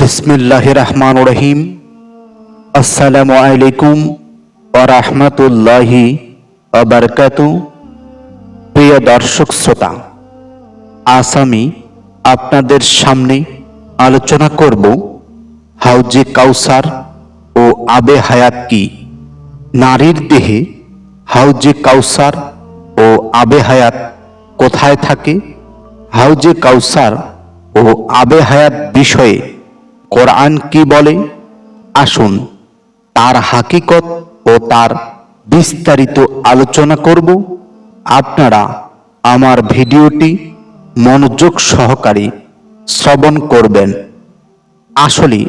বিসমিল্লাহ রহমান রহিম আসসালামু আলাইকুম ওরহমতুল্লাহি অবরকাত প্রিয় দর্শক শ্রোতা, আজ আমি আপনাদের সামনে আলোচনা করব হাউজে কাউসার ও আবে হায়াত কি। নারীর দেহে হাউজে কাউসার ও আবে হায়াত কোথায় থাকে? হাউজে কাউসার ও আবে হায়াত বিষয়ে কোরআন কি বলে? আসুন, তার হাকিকত ও তার বিস্তারিত আলোচনা করব। আপনারা আমার ভিডিওটি মনোযোগ সহকারে শ্রবণ করবেন। আসলে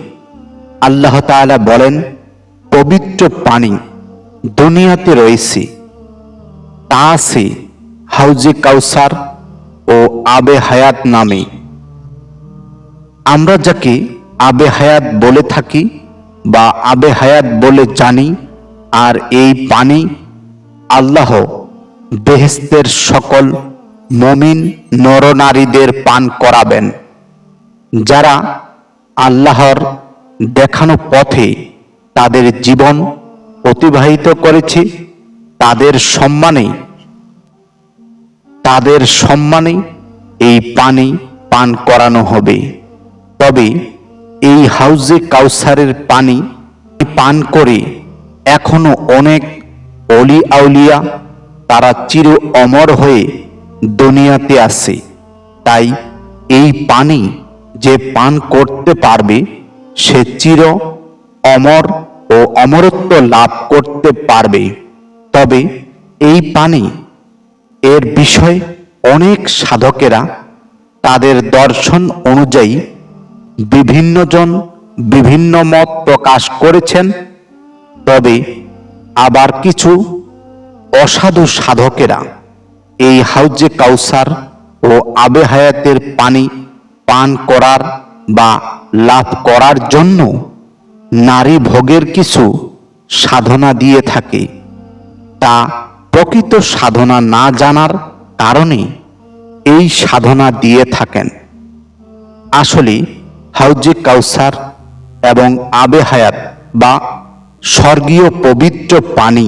আল্লাহ তাআলা বলেন, পবিত্র পানি দুনিয়াতে রয়েছে। তা আছে হাউজে কাউসার ও আবে হায়াত নামে। আমরা যাকে আবে হায়াত বলে থাকি বা আবে হায়াত বলে জানি আর এই পানি আল্লাহ বেহেস্তের সকল মমিন নরনারীদের পান করাবেন। যারা আল্লাহর দেখানো পথে তাদের জীবন অতিবাহিত করেছে, তাদের সম্মানে তাদের সম্মানে এই পানি পান করানো হবে। তবে এই হাউজে কাউসারের পানি পান করে এখনও অনেক অলি আউলিয়া তারা চির অমর হয়ে দুনিয়াতে আসে তাই এই পানি যে পান করতে পারবে, সে চির অমর ও অমরত্ব লাভ করতে পারবে। তবে এই পানি এর বিষয়ে অনেক সাধকেরা তাদের দর্শন অনুযায়ী বিভিন্নজন বিভিন্ন মত প্রকাশ করেছেন, তবে আবার কিছু অসাধু সাধকেরা এই হাউজে কাউসার ও আবে হায়াতের পানি পান করার বা লাভ করার জন্য নারী ভোগের কিছু সাধনা দিয়ে থাকে। তা প্রকৃত সাধনা না জানার কারণে এই সাধনা দিয়ে থাকেন। আসলে হাউজে কাউসার এবং আবে হায়াত বা স্বর্গীয় পবিত্র পানি।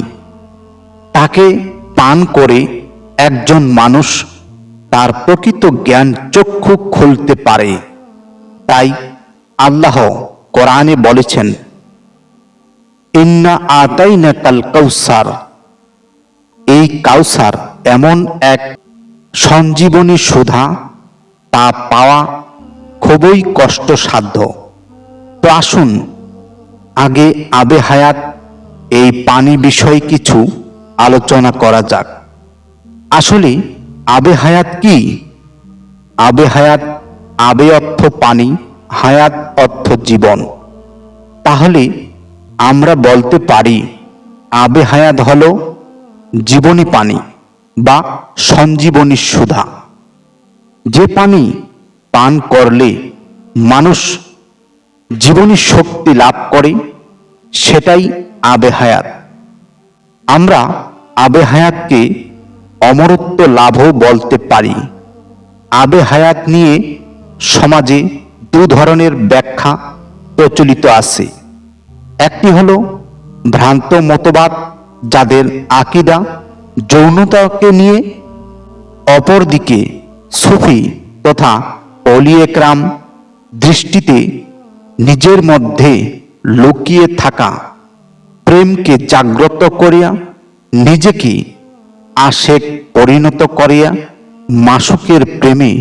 তাকে পান করে একজন মানুষ তার প্রকৃত জ্ঞান চক্ষু খুলতে পারে। তাই আল্লাহ কোরআনে বলেছেন, ইন্না আতাইনা কাল কৌসার এই কাউসার এমন এক সঞ্জীবনী সুধা তা পাওয়া খুবই কষ্টসাধ্য। তো আসুন, আগে আবে হায়াত এই পানি বিষয়ে কিছু আলোচনা করা যাক। আসলে আবে হায়াত কি? আবে হায়াত আবে অর্থ পানি, হায়াত অর্থ জীবন। তাহলে আমরা বলতে পারি, আবে হায়াত হলো জীবনী পানি বা সঞ্জীবনী সুধা। যে পানি পান করলে মানুষ জীবনী শক্তি লাভ করে, সেটাই আবে হায়াত। আমরা আবে হায়াতকে অমরত্ব লাভও বলতে পারি। আবে হায়াত নিয়ে সমাজে দু ধরনের ব্যাখ্যা প্রচলিত আছে। একটি হল ভ্রান্ত মতবাদ যাদের আকিদা যৌনতাকে নিয়ে, অপরদিকে সুফি তথা অলি একরাম দৃষ্টিতে নিজের মধ্যে লুকিয়ে থাকা প্রেমকে জাগ্রত করিয়া, নিজেকে আশেক পরিণত করিয়া, মাসুকের প্রেমে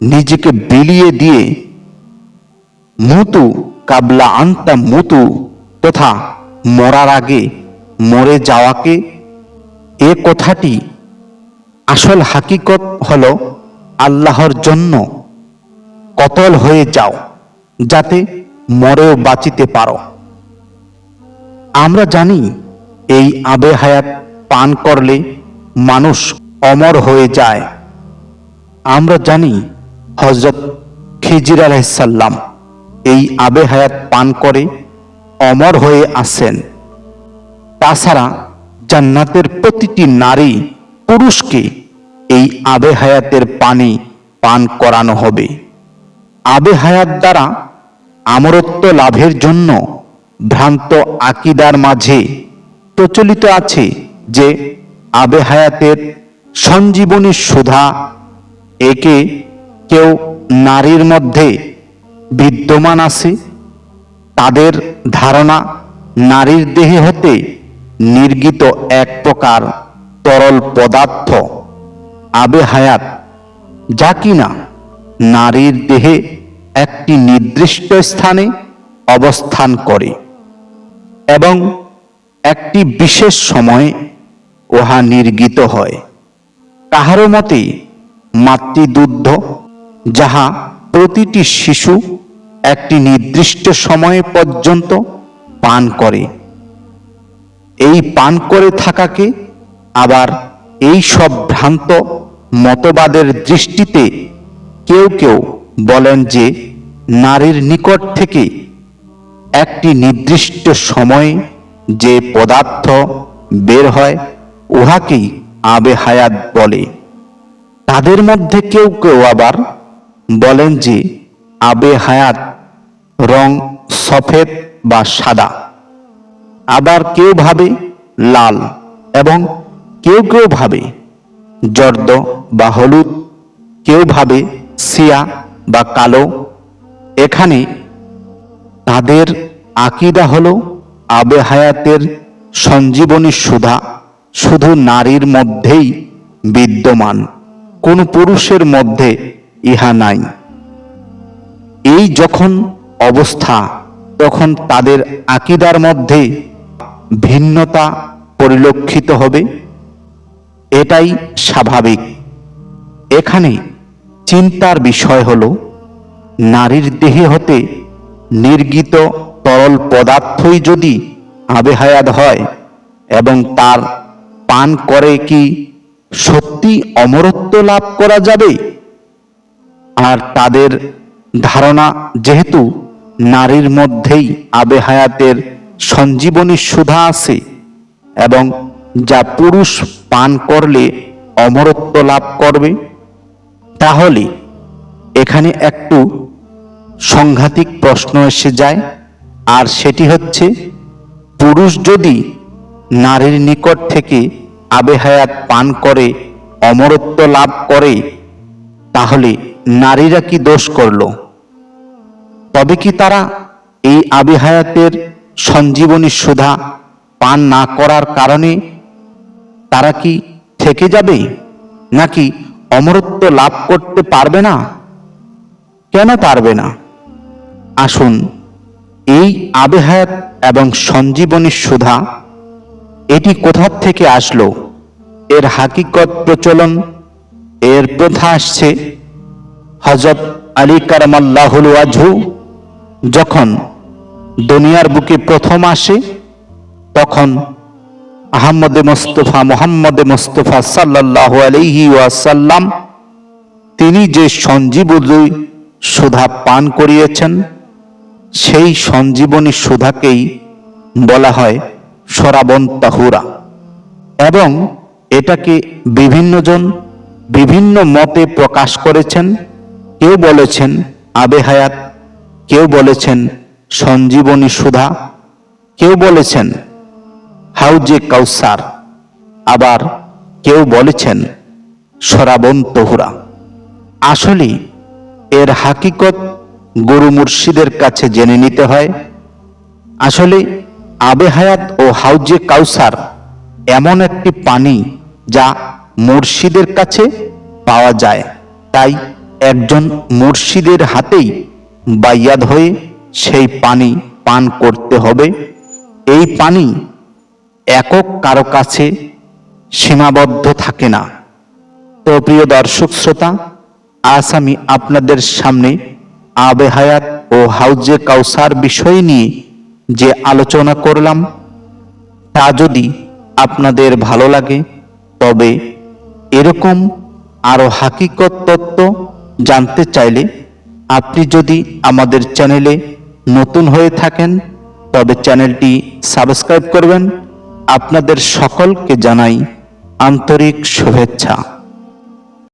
নিজেকে বিলিয়ে দিয়ে মুতু কাবলা আন্তা মুতু তথা মরার আগে মরে যাওয়াকে এ কথাটি আসল হাকিকত হল আল্লাহর জন্য কতল হয়ে যাও, যাতে মরেও বাঁচিতে পারো। আমরা জানি এই আবে হায়াত পান করলে মানুষ অমর হয়ে যায়। আমরা জানি হজরত খিজির আলাইসাল্লাম এই আবে হায়াত পান করে অমর হয়ে আসেন তাছাড়া জান্নাতের প্রতিটি নারী পুরুষকে এই আবে হায়াতের পানি পান করানো হবে। আবে হায়াত দ্বারা আমরত্ব লাভের জন্য ভ্রান্ত আকিদার মাঝে প্রচলিত আছে যে আবে হায়াতের সঞ্জীবনী সুধা একে কেউ নারীর মধ্যে বিদ্যমান আছে। তাদের ধারণা নারীর দেহে হতে নির্গিত এক প্রকার তরল পদার্থ আবে হায়াত যা কিনা নারীর দেহে একটি নির্দিষ্ট স্থানে অবস্থান করে এবং একটি বিশেষ সময়ে উহা নির্গিত হয়। কাহারও মতে মাতৃদুগ্ধ, যাহা প্রতিটি শিশু একটি নির্দিষ্ট সময় পর্যন্ত পান করে। এই পান করে থাকাকে আবার এই সব ভ্রান্ত মতবাদের দৃষ্টিতে কেউ কেউ বলেন যে নারীর নিকট থেকে একটি নির্দিষ্ট সময়ে যে পদার্থ বের হয়, উহাকেই আবে হায়াত বলে। তাদের মধ্যে কেউ কেউ আবার বলেন যে আবে হায়াত রং সফেদ বা সাদা। আবার কেউ ভাবে লাল এবং কেউ কেউ ভাবে জর্দ বা হলুদ। কেউ ভাবে সিয়া বা কালো, এখানে তাদের আকিদা হল আবে হায়াতের সঞ্জীবনী সুধা, শুধু নারীর মধ্যেই বিদ্যমান, কোন পুরুষের মধ্যে ইহা নাই। এই যখন অবস্থা, তখন তাদের আকিদার মধ্যে ভিন্নতা পরিলক্ষিত হবে, এটাই স্বাভাবিক। এখানে চিন্তার বিষয় হল, নারীর দেহে হতে নির্গিত তরল পদার্থই যদি আবেহায়াত হয় এবং তার পান করে কি সত্যি অমরত্ব লাভ করা যাবে? আর তাদের ধারণা যেহেতু নারীর মধ্যেই আবেহায়াতের সঞ্জীবনী সুধা আছে এবং যা পুরুষ পান করলে অমরত্ব লাভ করবে তাহলে এখানে একটু সংঘাতিক প্রশ্ন এসে যায়, আর সেটি হচ্ছে, পুরুষ যদি নারীর নিকট থেকে আবেহায়াত পান করে, অমরত্ব লাভ করে, তাহলে নারীরা কি দোষ করল? তবে কি তারা এই আবিহায়াতের সঞ্জীবনী সুধা পান না করার কারণে তারা কি থেকে যাবে? নাকি অমরত্ব লাভ করতে পারবে না? কেন পারবে না? আসুন, এই আবেহায়াত এবং সঞ্জীবনী সুধা এটি কোথা থেকে আসলো? এর হাকিকত প্রচলন, এর প্রথা আসছে হজরত আলী কারামাল্লাহুল ওয়াজহু, যখন দুনিয়ার বুকে প্রথম আসে, তখন আহম্মদে মোস্তফা, মোহাম্মদে মোস্তফা সাল্লাহ আলহি ওয়াসাল্লাম, তিনি যে সঞ্জীবনী সুধা পান করিয়েছেন, সেই সঞ্জীবনী সুধাকেই বলা হয় সরাবন তাহুরা। এবং এটাকে বিভিন্নজন বিভিন্ন মতে প্রকাশ করেছেন। কেউ বলেছেন আবে হায়াত, কেউ বলেছেন সঞ্জীবনী সুধা, কেউ বলেছেন হাউজে কাউসার। আবার কেউ বলেছেন সরাবন তহুরা। আসলে এর হাকিকত গুরু মুর্শিদের কাছে জেনে নিতে হয়। আসলে আবে হায়াত ও হাউজে কাউসার এমন একটি পানি যা মুর্শিদের কাছে পাওয়া যায়। তাই একজন মুর্শিদের হাতেই বাইয়াদ হয়ে সেই পানি পান করতে হবে। এই পানি একক কারও কাছে সীমাবদ্ধ থাকে না। তো প্রিয় দর্শক শ্রোতা, আজ আমি আপনাদের সামনে আবে হায়াত ও হাউজে কাউসার বিষয় নিয়ে যে আলোচনা করলাম, তা যদি আপনাদের ভালো লাগে, তবে এরকম আরও হাকিকত তত্ত্ব জানতে চাইলে আপনি যদি আমাদের চ্যানেলে নতুন হয়ে থাকেন, তবে চ্যানেলটি সাবস্ক্রাইব করবেন আপনাদের সকলকে জানাই আন্তরিক শুভেচ্ছা।